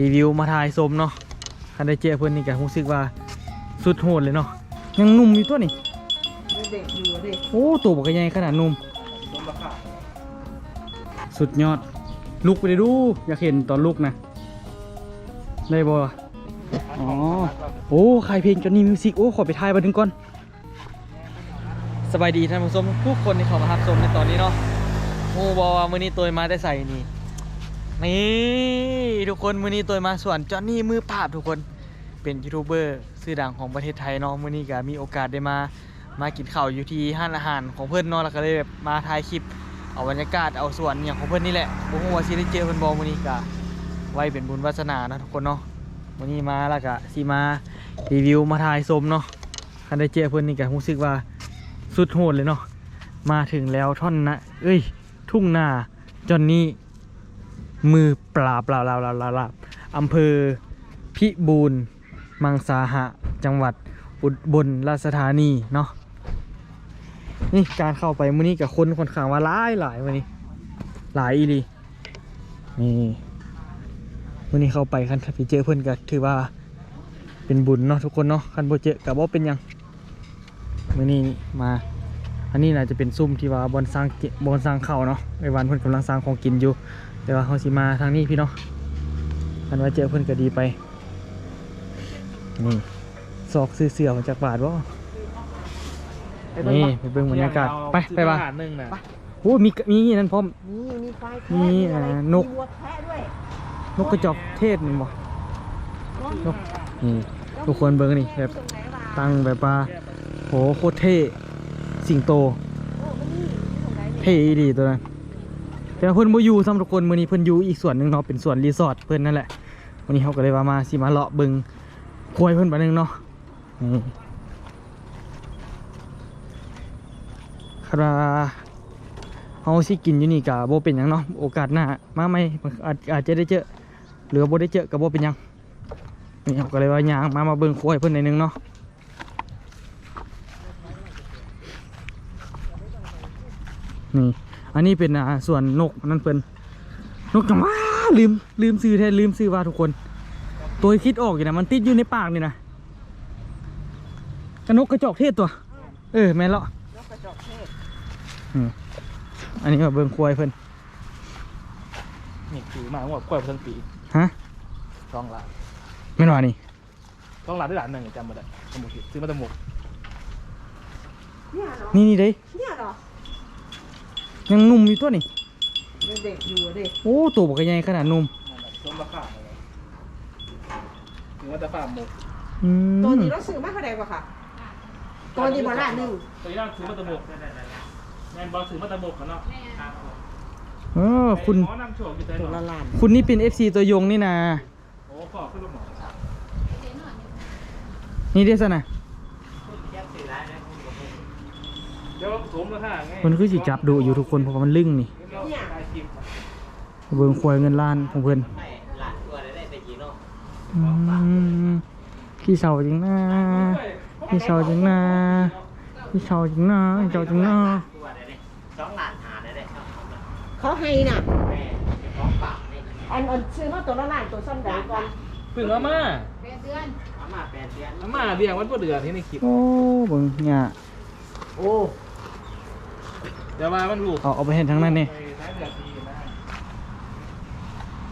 รีวิวมาถ่ายชมเนาะคันได้เจอเพิ่นนี่ก็รู้สึกว่าสุดโหดเลยเนาะยังหนุ่มอยู่ตัวนี่เด็กอยู่เด็กโอ้ตัวบักใหญ่ขนาดหนุ่มสุดยอดลุกไปเลยดูอยากเห็นตอนลุกนะได้บ่วะอ๋อโอ้ใครเพลงจอนนี่มิวสิกโอ้ขอไปถ่ายมาถึงก่อนสบายดีท่านผู้ชมทุกคนที่เข้ามารับชมในตอนนี้เนาะโอ้บอกว่ามื้อนี้ตัวมาได้ใส่นี่ นี่ทุกคนมือนี้ตัวมาสวนจอนนี่มือปราบทุกคนเป็นยูทูบเบอร์ชื่อดังของประเทศไทยเนาะมือนี้ก็มีโอกาสได้มามากินข้าวอยู่ที่ห้านอาหารของเพื่อนเนาะแล้วก็เลยแบบมาถ่ายคลิปเอาบรรยากาศเอาสวนอย่างของเพื่อนนี่แหละบ่ฮู้ว่าสิได้เจอเพิ่อนบ่มื้อนี้ก็ไว้เป็นบุญวาสนานะทุกคนเนาะมือนี้มาแล้วก็สิมารีวิวมาถ่ายชมเนาะคันได้เจอเพิ่อนนี่ก็รู้สึกว่าสุดโหดเลยเนาะมาถึงแล้วท่อนนะเอ้ย ทุ่งนาจอนนี่ มือปราบลาบลาบลาบลาบลาอำเภอพิบูลมังสาหะ จังหวัดอุบลราชธานีเนาะนี่การเข้าไปมื้อนี้กับคนค่อนข้างว่าหลายหลายมื้อนี้ หลายอีลีนี่มื้อนี้เข้าไปคันพี่เจอเพิ่อนก็ถือว่าเป็นบุญเนาะทุกคนเนาะคันบ่เจอก็บ่าเป็นยังมื้อนี้มา อันนี้น่าจะเป็นซุ่มที่ว่าบอนสร้างบอนสร้างเข้าเนาะไอ้วันเพิ่อนกำลังสร้างของกินอยู่ แต่ว่าเขาสิมาทางนี้พี่เนาะคันว่าเจอเพิ่นก็ดีไป นี่ซอกซื้อเสือมาจากบาทวะนี่ไปเบิ่งบรรยากาศไปไปบ้าหนึ่งนะโอ้มีมีนั่นพร้อมนี่มีควายมีแพะอ่าอะไรนกมีวัวแพะด้วยนกกระจอกเทศนี่บ่นกนี่ทุกคนเบิ่งนี่แบบตั้งแบบว่าโหโคตรเท่สิงโต เท่ดีตัวนั้น แต่เพิ่นบ่อยู่ซ้ำทุกคนมื้อนี้เพิ่นอยู่อีกส่วนหนึ่งเนาะเป็นส่วนรีสอร์ทเพิ่นนั่นแหละวันนี้เขาก็เลยว่ามาสิมาเลาะเบิงควยเพิ่นบัดนึงเนาะคาราเฮาสิกินอยู่นี่ก็บ่เป็นหยังเนาะโอกาสหน้ามาใหม่อาจอาจจะได้เจอหรือว่าบ่ได้เจอก็บ่เป็นหยังนี่เขาก็เลยว่าย่างมามาเบิงควยเพิ่นหน่อยหนึงเนาะนี่ อันนี้เป็นอ่าส่วนนกนั่นเป็นนกจังว่าลืมลืมซื้อแท้ลืมซื้อว่าทุกคน ตัวคิดออกอยู่นะมันติดอยู่ในปากนี่นะกระนกกระจอกเทศตัว เออแม่นและนกกระจอกเทศอันนี้มาเบิ่งควายเพิ่นนี่ถือมาหัวกล้วยพันปีฮะสองหลานแม่นว่านี่สองหลานได้หลานหนึ่งจำมาได้สมุกซื้อมาตะมุกเนี่ยเหรอนี่นี่เด้ยเนี่ยเหรอ ยังหนุ่มอยู่ตัวนี่เด็กอยู่เด็กโอ้ตัวบักใหญ่ขนาดหนุ่มต้มราคาเลยถือว่าจะฟาร์มหมกอืมตัวนี้เราซื้อมาเท่าไหร่กว่าค่ะ ตัวนี้บาละหนึ่งตัวนี้เราซื้อมาตะมุกแมนบอลซื้อมาตะมุกเขาเนาะเออคุณหมอนำโชคอยู่ใจตัวเนาะละล้านคุณนี่เป็น FC ตัวยงนี่นะโอ้ขอขึ้นรถหมอนี่เด้ซะนะ เดี๋ยวส มราคาไงมันคือสิจับดูอยู่ทุกคนเพราะว่ามันลึ่งนี่เบิ่งควายเงินล้านของเพิ่นอืมพี่เสาจริงนะพี่เสาจริงนะพี่เสาจริงนะพี่เสาจริงนะเขาให้น่ะอันอันซื้อมาตัวละล้านตัวซ้ำใดก่อนเพิ่งเอามาแปดเดือนเอามาเรียงวันพอเดือนที่ในคลิปโอ้เบิ่งเนี่ยโอ้ เดี๋ยวมามันลูกเอาเอาไปเห็นทั้งนั้นนี่ไปท้ายเดือนดีนะ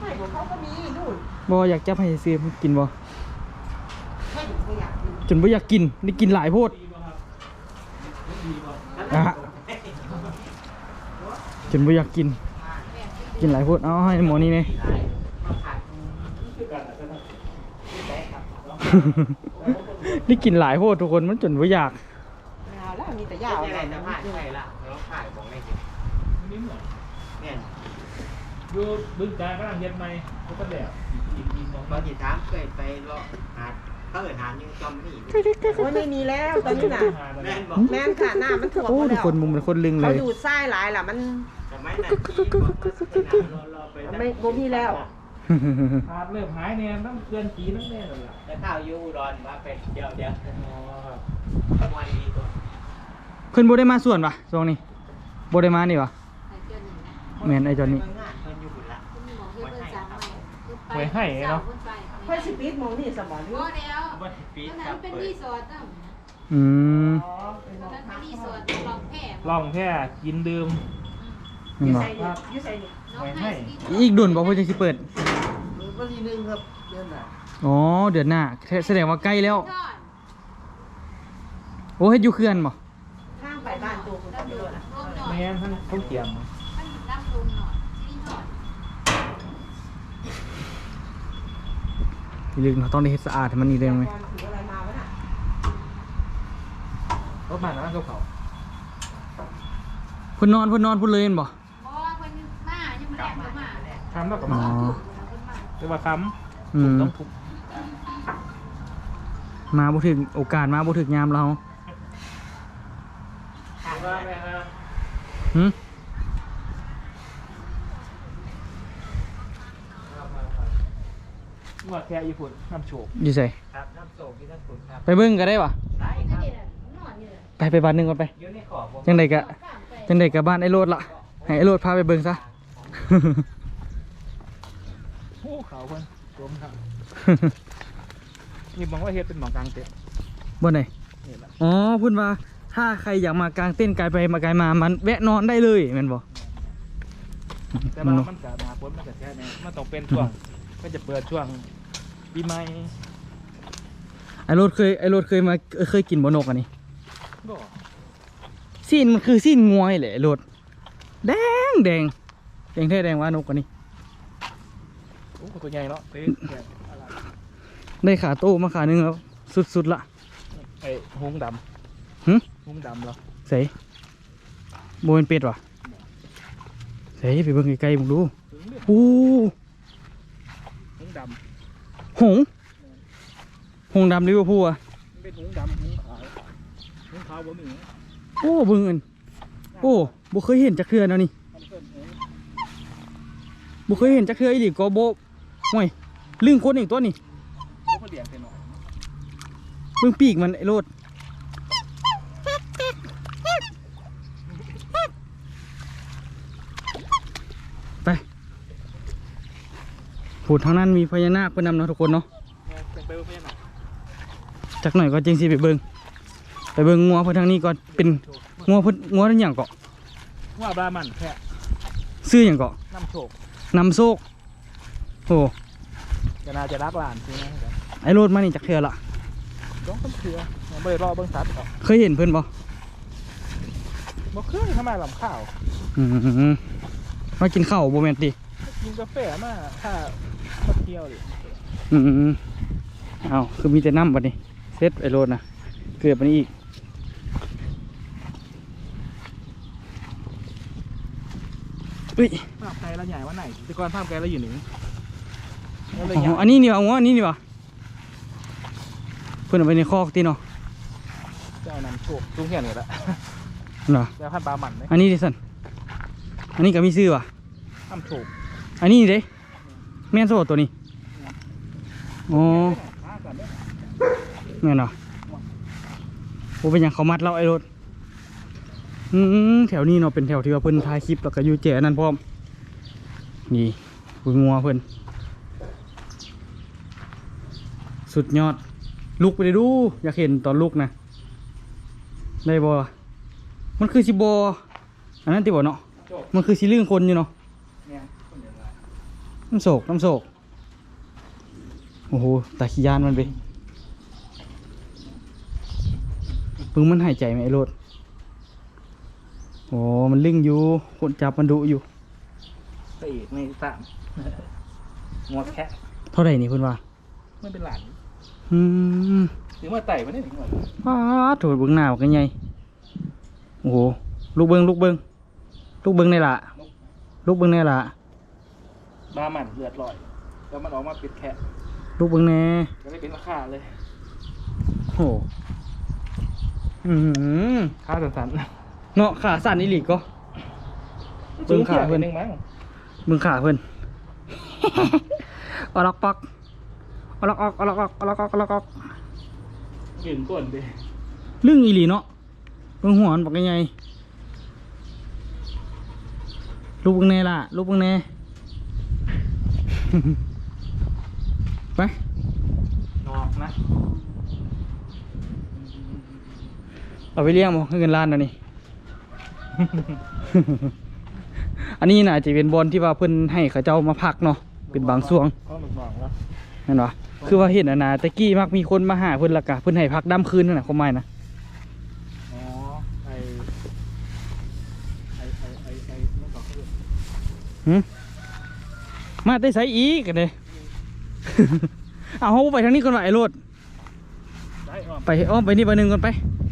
ให้ของเขาก็มีนู่นบ่อยากจับให้ซื้อกินบ่ให้ผมก็อยากกินจนบ่อยากกินได้กินหลายโพดอะจนบ่อยากกิน กินหลายโพดเอาให้หมอนี่นี่ได้กินหลายโพดทุกคนมันจนบ่อยาก ไม่เอาแล้วมีแต่ยาวไม่ได้นะจะผ่านใช่ละเราผ่านของไม่เห็น นี่เหมือน เนี่ย ดูบึงการกำลังเย็ดไหมก็ต้องแบบอีกอีกสองตอนที่ถามเคยไปรอหาเขาเอินหายังจำไม่โอ้ยไม่มีแล้วตอนนี้น่ะ แม่นบอกแม่นค่ะหน้ามันถ่วมโอ้หมดทุกแล้วคนมุมเป็นคนลึงเลเขาย ดูดทรายหลายล่ะมัน สมัยนั้นที่รอรอไปไม่บ่มีแล้ว หาดเริ่มหายเนี่ยต้องเกินกีนั่นแน่เลยล่ะแล้วข้าวยูอุดรมาเป็นเดียวเดียวอ๋อครับประมาณนี้ตัวเพิ่นบ่ได้มาส่วนปะช่วงนี้บ่ได้มานี่ป่ะแม่นไอ้จอนนี่ เมือนเพื่อนสา ไปไว้ให้เนาะเพื่อสิปิดหมองนี่สมองนี่บ่แล้วว่าปีตอนคนั้รันบเป็นเปิรีดสอร์ทตั้งอืมอ๋อเป็นหมตอองนนั้นพัเป็นกรีสอร์ทลองแพร่ล่องแค่กินดื่มแม่นบ่ใส่นี่อยู่ใส่นี่น้องให้รีสอร์ทอีกดุนบ่เพิ่นจะสิเปิด วันที่หนึ่งครับเดือนไหนอ๋อ เดือนหน้าแสแสดงว่าใกล้แล้ว ทอดโอ้เฮ็ดอยู่เขื่อนบ่ข้างไปบ้านตัวคุณแล้วตำดูรวจอะรวมหน่อยไม่งั้นท่านต้องเตรียมมันรับรวมหน่อยรีสอร์ท อย่าลืมเราต้องได้เฮ็ดสะอาดให้มันนี่เด้ไหมถืออะไรมาวะน่ะรถมาแล้วก็เขาเพิ่นนอนเพิ่นนอนเพิ่นเลยเห็นบ่บ่เพิ่นมายังบ่แลกบ่มาแหละทำแล้วก็อ๋อมาเพิ่นมาเรียกว่าคอืมำต้องทุบมาบ่ถึงโอกาสมาบ่ถึงยามเราว่าแม่ครับหึว่าแค่ญี่ปุ่นน้ำโชกอยู่ไสครับน้ำโศกที่ท่านคุณครับไปเบิ่งก็ได้บ่ได้ครับนอนอยู่เลยไปไปบ้านหนึงก่อนไปอยู่ในขอบผมจังไดก็ข้ามไปจังไดก็บ้านไอ้โรดล่ะให้ไอ้โรดพาไปเบิ่งซะโอ้เขาเพิ่นรวมครับนี่มองว่าเฮ็ดเป็นหมองกลางเต็นท์บ่ไหนนี่แหละอ๋อเพิ่นว่าถ้าใครอยากมากางเต้นท์ไกลไปมาไกลมามันแวะนอนได้เลยแม่นบ่แต่ว่ามันกะมาพ้นมันกะแค่นี้มันต้องเป็นช่วง ก็จะเปิดช่วงปีใหม่ไอ้โรดเคยไอ้โรดเคยมาเอ้ยเคยกินบ่นกอันนี้ก็ซีนมันคือซีนงวยแหละไอ้โรดแดงแดงแดงแท้แดงว่านกอันนี้โอ้ตัวใหญ่เนาะเต้นใหญ่อะไรได้ขาโต้มาขาหนึงแล้วสุดๆละไอ้หงส์ดหึำหงส์ดำเหรอใส่โบเป็นเป็ดวะใส่ไปเบิ่งไกลๆมึงดูถึงเรื่องอู้หงส์ ดหงส์หงส์ดำลิเวอร์พูลอะำมันเป็นหงส์ดำหงส์ขาวหงส์ขาวบ่มีโอ้เบิ่งอันโอ้บ่เคยเห็นจักเทื่อแนวนี้มันเป็นหงส์บ่เคยเห็นจักเทื่ออีหลีก็บ่ห่วยลึงคนอีกตัวนี่บ่เขาเลี้ยงแต่น้อยเบิ่งปีกมันไอ้โลด พูดทางนั้นมีพญานาคเพิ่นนำเนาะทุกคนเนาะเนี่ยเป็นไปบ่เป็นหรอกจักหน่อยก็จริงสิไปเบิงไปเบิงงัวเพิ่นทางนี้ก่อนเป็นงัวเพิ่นงัวนั่นหยังเกาะว่าบรามันแค่ซื้อหยังเกาะน้ำโชกนำโซกโอ้จะน่าจะรักหลานจริงนะครับไอ้โรดมานี่จักเทื่อละร้องต้นเถือยังไม่ได้รอเบิ่งสัตว์หรอกเคยเห็นเพิ่นบ่บ่เคยทำไมลำข้าวอืมมากินข้าวบ่แม่นติกินกาแฟมาถ้า มาเที่ยวดิอืมเอ้าคือมีแต่น้ำบัดนี้เซ็ตไอ้โรดนะเกือบอันนี้อีกเอ้ยภาพไกลแล้วใหญ่ว่าไหนแต่ก่อนภาพไกลแล้วอยู่หนึ่งแล้วเลยอ๋ใหญ่ออันนี้นี่ว่ะงัวอันนี้นี่ว่ะเพิ่นเอาไปในคอกติเนาะเจ้านั้นโชกจุ้งแค่นี้แหละเหรอแล้วพันปลาหมันเลยอันนี้ดิสันอันนี้ก็มีซื้อว่ะน้ำโชกอันนี้เด้ แม่นโซดตัวนี้อ๋อมาก่อนเด้อแม่นเหรอโอ้เป็นอย่างเขามัดเราไอ้รถอืมแถวนี้เนาะเป็นแถวที่ว่าเพิ่นถ่ายคลิปแล้วก็ยู่แจนั่นพร้อม นี่คุยงัวเพิ่นสุดยอด ลุกไปเลยดู อยากเห็นตอนลุกนะ ได้บ่มันคือสิบอันนั้นติบ่เนาะมันคือสิลื่นคนอยู่เนาะ เนี่ยคนเดียวละ น้ำโศกน้ำโศกโอ้โหตาขี้ยานมันไปปึงมันหายใจไหมไอ้โรดโอ้มันลึ่งอยู่คนจับมันดุอยู่พระเอกในสามงวดแค่เท่าไหร่นี่เพิ่นว่าไม่เป็นหลานอืมถึงว่าไต่มาได้ถึงว่าว้าโถเบิ้งหน้ากันใหญ่โอ้โหลูกเบิ้งลูกเบิ้งลูกเบิ้งในละลูกเบิ้งในละ บาหมันเลือดลอย แล้วมันออกมาปิดแค่ลูกเบิ้งแน่ก็เลยเป็นราคาเลยโอ้โหอืมค่าสันเนาะขาสั่นอีหลีก็ๆเบิ่งขาเพิ่น หนึ่งมั้งมึงขาเพิ่นอลักปักอลักออกอลักออกอลักออกอลักออกยืนก้นดิลึ่งอีหลีเนาะเบิ่งหัวมันบอกยังไงลูกเบิ่งแน่ล่ะลูกเบิ่งแน่ ไปดอกนะ เอาไปเลี้ยงบ่เงินล้านอันนี้อันนี้น่าจะเป็นบอลที่ว่าเพิ่นให้เขาเจ้ามาพักเนาะ เป็นบางช่วงก็หนุกหนองแล้วเห็นปะคือว่าเห็นอะนะตะกี้มักมีคนมาหาเพิ่นและกะเพิ่นให้พักดํคืนนั่นน่ะความหมายนะ อ๋อ ไอไอไอไอไอนั่นก็คือหึมาได้ใส่อีกกันเลยเอาเฮาไปทางนี้ก่อนว่าไอ้โลดได้ออกไปอ้อมไปนี่ไปหนึงก่อนไป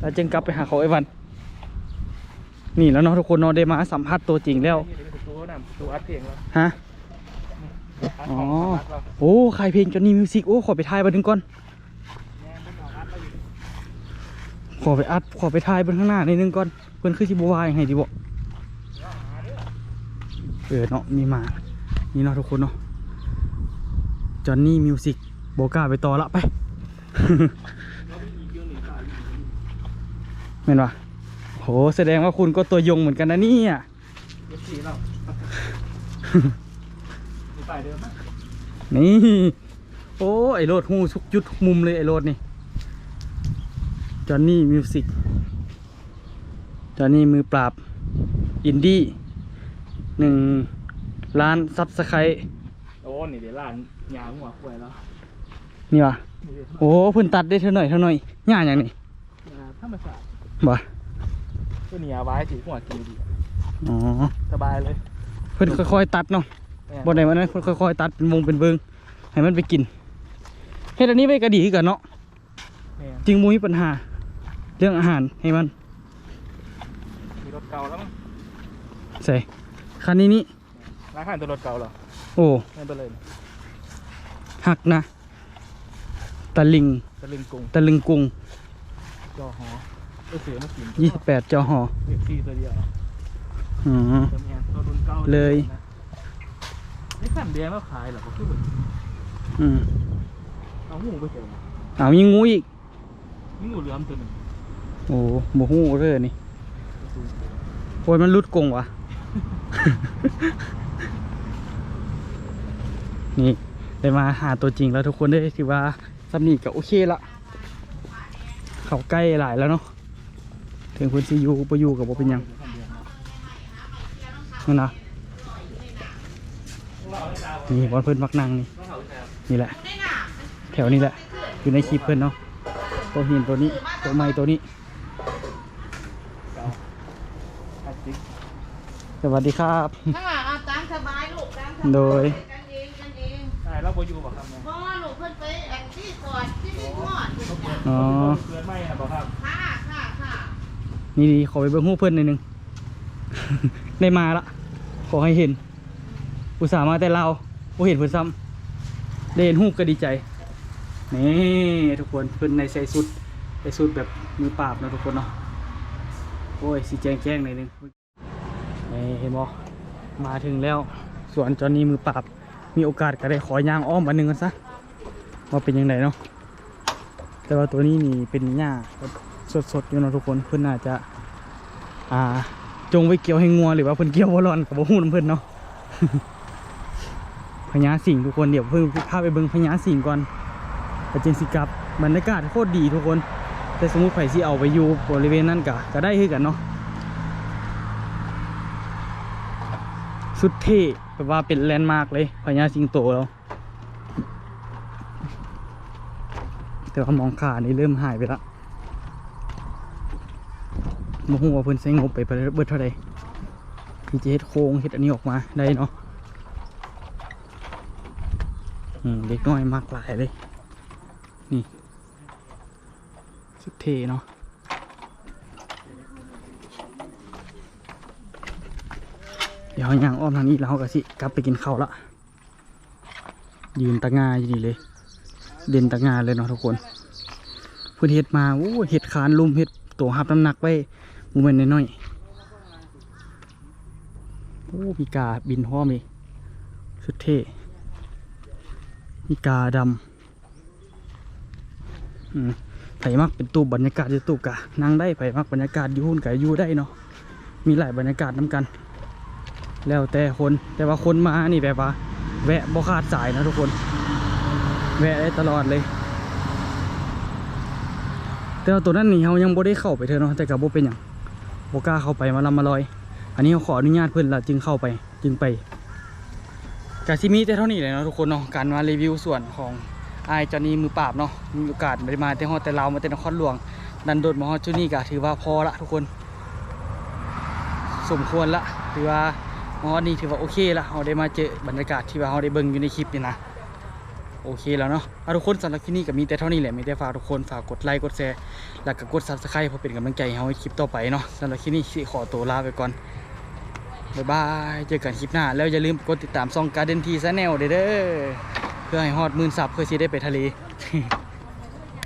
แล้วจึงกลับไปหาเขาไอ้วัน นี่แล้วเนาะทุกคนเนาะได้มาสัมภาษณ์ตัวจริงแล้วนี่เป็นตัวน่ะตัวอัดเพลงแล้วฮะอัดอ๋อของอัดเราโอ้ใครเพลงจอห์นนี่มิวสิกโอ้ขอไปถ่ายบันทึงก่อนแง่เป็นของอัดเราอยู่ขอไปอัดขอไปถ่ายบนข้างหน้านิดนึงก่อนเพิ่นคือสิบวายยังไงดีบ่เออเนาะมีมา นี่เนาะทุกคนเนาะจอห์นนี่มิวสิกโบก้าไปต่อละไปเห็นปะโหแสดงว่าคุณก็ตัวยงเหมือนกันนะนี่อฟซีเรามีป้ายเดิมไหมนี่ โอ้ไอโรดหูทุกยุดมุมเลยไอโรดนี่จอห์นนี่มิวสิกจอห์นนี่มือปราบ อินดี้หนึ่ง ล้านซับสไครต์โอ้นี่เดี๋ยวร้านยาหัวควายแล้วนี่วะนี่เดี๋ยวโอ้เพิ่นตัดได้เท่าหน่อยเท่าหน่อยย่าอย่างนี้ยาธรรมศาสตร์บ่ก็เนี่ยไว้สีหัวกินดีอ๋อสบายเลย เพิ่นค่อยๆตัดเนาะแม่บ่ได้วันนั้นเพิ่นค่อยๆตัดเป็นวงเป็นเบิงให้มันไปกินเฮ็ดอันนี้ไปก็ดีคือกันเนาะแม่จริงมุ้ยปัญหา เรื่องอาหารให้มันมีรถเก่าแล้วมั้งใส่คันนี้นี่ ร้านข้างตัวรถเก่าเหรอโอ้ไม่เป็นไรหักนะตะลิงตะลึงกรุงตะลึงกรุงจอหอเออเสือมากิน28จอหอเอฟซีตัวเดียวอ๋อตัวเนี้ยตัวรุ่นเก่าเลยไม่ขันแดงแล้วขายเหรอก็คือเหมือนอืมเอาหูไปเถอะเอายิงงูอีกนี่งูเหลือมตัวหนึ่งโอ้บ่ฮู้เด้อนี่โอ้ยมันรุดกรงวะ นี่ได้มาหาตัวจริงแล้วทุกคนได้ถือว่าสำนีก็โอเคละเขาใกล้หลายแล้วเนาะถึงคนซียูปอยู่กับบ่เป็นหยังนั่นนะนี่บอลเพิ่นมักนางนี่นี่แหละ แถวนี้แหละ อยู่ในคลิปเพิ่นเนาะตัวหินตัวนี้ตัวไม้ตัวนี้พลาสติกสวัสดีครับถ้าเอาตามสบายลูกตามสบายโดย ใช่เราไปอยู่บอกครับแม่พ่อลูกเพิ่นไปแอนที่สอดที่นี่ทอดอ๋อเพื่อนไม่นะบอกครับค่ะค่ะค่ะนี่ดีขอไปเบิ่งหูเพิ่นหน่อยหนึง ได้มาละ ขอให้เห็น อุตส่าห์มาแต่เราโอเห็นเพิ่นซ้ำได้เห็นหูก็ดีใจ นี่ทุกคนเพิ่นในใส่สุดใส่สุดแบบมือปราบเนาะทุกคนเนาะ โอ้ยสีแจ้งแจ้งหน่อยหนึงนี่เห็นบ่มาถึงแล้ว สวนจอนนี่มือปราบ มีโอกาสก็ได้ขอยางอ้อมอันหนึ่งกันซะว่าเป็นยังไงเนาะแต่ว่าตัวนี้นี่เป็นหญ้าสดๆอยู่เนาะทุกคนเพิ่นน่าจจะ อ่า จงไว้เกี่ยวให้งัวหรือว่าเพิ่อนเกี่ยวบ่ร้อนกับบ่ฮู้นเพิ่อนเนาะพญาสิงห์ทุกคนเดี๋ยวเพิ่งพาไปเบิ่งพญาสิงห์ก่อนแต่จึงสิกับบรรยากาศโคตรดีทุกคน แต่สมมติไผสิเอาไปอยู่บริเวณนั้นก็ก็ได้คือกันเนาะสุดเท่ แบบว่าเป็นแลนด์มาร์กเลยพญาสิงโตแล้วแต่ว่ามองขานี่เริ่มหายไปละมโหว่าเพิ่นใช้งบไปเบิดเท่าใดพี่จะเฮ็ดโครงเฮ็ดอันนี้ออกมาได้เนาะอืมเด็กน้อยมากหลายเลย นี่ สุดเท่เนาะ ดี๋ยวอย่างอ้อมทางนี้แล้วเราก็สิกลับไปกินข้าวละยืนตะงาอยู่นี่เลย เด่นตะงาเลยเนาะทุกคนพื่นเห็ดมาโอ้เห็ดคานลุมเห็ดตัวหับน้ำหนักไว้โมเมนต์น้อยๆโอ้มีกาบินห้อมอีกสุดเท่มีกาดำไผ่มักเป็นตูบบรรยากาศอยู่ตูบกะนั่งได้ไผ่มักบรรยากาศอยู่หุ่นกะอยู่ได้เนาะมีหลายบรรยากาศน้ำกัน แล้วแต่คนแต่ว่าคนมานี่แบบว่า แวะบ่ขาดสายนะทุกคน แวะได้ตลอดเลย แต่ว่าตัวนั้นนี่เรายังบ่ได้เข้าไปเถอะเนาะแต่กับบ่เป็นหยังบ่กล้าเข้าไปมาลำมาลอย อันนี้เราขออนุญาตเพิ่อนละจึงเข้าไปจึงไปกาซิมีแต่เท่านี้เลยเนาะทุกคนเนาะการมารีวิวส่วนของไอจอนี่มือปราบเนาะมีโอกาสได้มาแต่ฮอดแต่ลามาแต่นครหลวง ดันโดดมาฮอดจุดนี้ก็ถือว่าพอละทุกคน สมควรละถือว่า อนี่ถือว่าโอเคละเราได้มาเจอบรรยากาศที่ว่าเราได้เบิ่งอยู่ในคลิปนี่นะโอเคแล้วเนาะทุกคนสำหรับคลิปนี้ก็มีแต่เท่านี้แหละมีแต่ฝากทุกคนฝากกดไลค์กดแชร์แล้วก็กด subscribe เพื่อเป็นกำลังใจให้เราคลิปต่อไปเนาะสำหรับคลิปนี้สิขอตัวลาไปก่อนบ๊ายบายเจอกันคลิปหน้า แล้วอย่าลืมกดติดตามซอง Garden Tea Channel เด้อเด้อเพื่อให้ฮอดมื่นซับเพื่อสิได้ไปทะเล